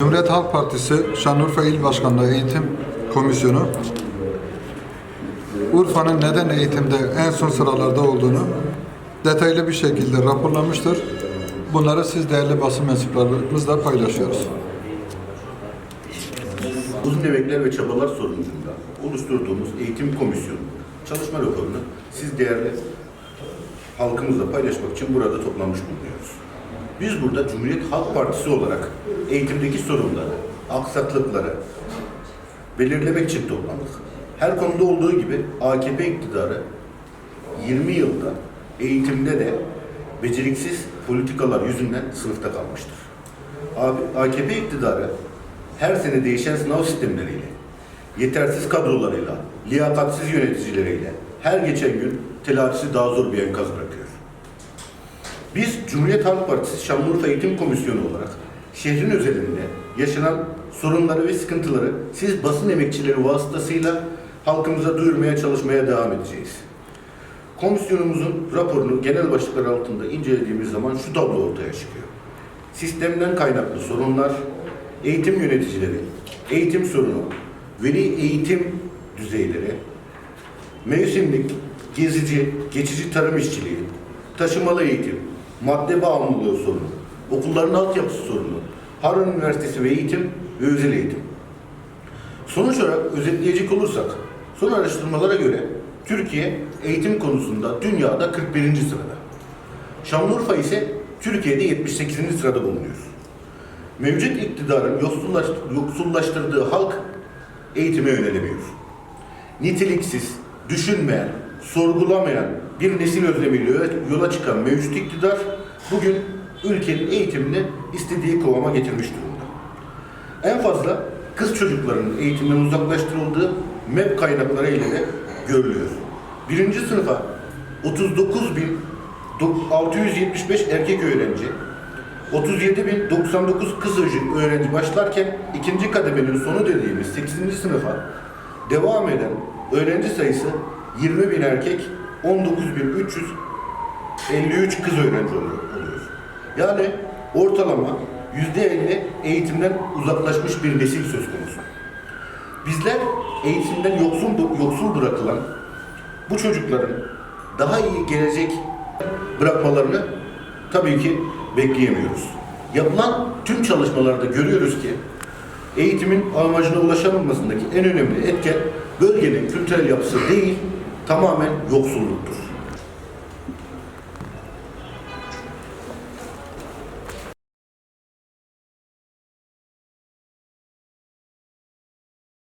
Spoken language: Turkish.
Cumhuriyet Halk Partisi Şanlıurfa İl Başkanlığı Eğitim Komisyonu Urfa'nın neden eğitimde en son sıralarda olduğunu detaylı bir şekilde raporlamıştır. Bunları siz değerli basın mensuplarımızla paylaşıyoruz. Uzun emekler ve çabalar sonucunda oluşturduğumuz eğitim komisyonu çalışma raporunu siz değerli halkımızla paylaşmak için burada toplanmış bulunuyoruz. Biz burada Cumhuriyet Halk Partisi olarak eğitimdeki sorunları, aksaklıkları belirlemek için toplandık. Her konuda olduğu gibi AKP iktidarı 20 yılda eğitimde de beceriksiz politikalar yüzünden sınıfta kalmıştır. AKP iktidarı her sene değişen sınav sistemleriyle, yetersiz kadrolarıyla, liyakatsiz yöneticileriyle her geçen gün telafisi daha zor bir enkaz bırakıyor. Biz Cumhuriyet Halk Partisi Şanlıurfa Eğitim Komisyonu olarak şehrin özelinde yaşanan sorunları ve sıkıntıları siz basın emekçileri vasıtasıyla halkımıza duyurmaya çalışmaya devam edeceğiz. Komisyonumuzun raporunu genel başlıklar altında incelediğimiz zaman şu tablo ortaya çıkıyor. Sistemden kaynaklı sorunlar, eğitim yöneticileri, eğitim sorunu, veli eğitim düzeyleri, mevsimlik, gezici, geçici tarım işçiliği, taşımalı eğitim, madde bağımlılığı sorunu, okulların altyapısı sorunu, Harun Üniversitesi ve eğitim ve özel eğitim. Sonuç olarak özetleyecek olursak, son araştırmalara göre Türkiye eğitim konusunda dünyada 41. sırada. Şanlıurfa ise Türkiye'de 78. sırada bulunuyor. Mevcut iktidarın yoksullaş- yoksullaştırdığı halk eğitime yönelemiyor. Niteliksiz, düşünmeyen, sorgulamayan bir nesil özlemiyle yola çıkan mevcut iktidar bugün ülkenin eğitimini istediği kıvama getirmiş durumda. En fazla kız çocuklarının eğitimden uzaklaştırıldığı MEP kaynakları ile de görülüyor. Birinci sınıfa 39.675 erkek öğrenci, 37.099 kız öğrenci başlarken ikinci kademenin sonu dediğimiz 8. sınıfa devam eden öğrenci sayısı 20.000 erkek, 19.353 kız öğrenci oluyor. Yani ortalama %50 eğitimden uzaklaşmış bir nesil söz konusu. Bizler eğitimden yoksul, yoksul bırakılan bu çocukların daha iyi gelecek bırakmalarını tabii ki bekleyemiyoruz. Yapılan tüm çalışmalarda görüyoruz ki eğitimin amacına ulaşamamasındaki en önemli etken bölgenin kültürel yapısı değil, tamamen yoksulluktur.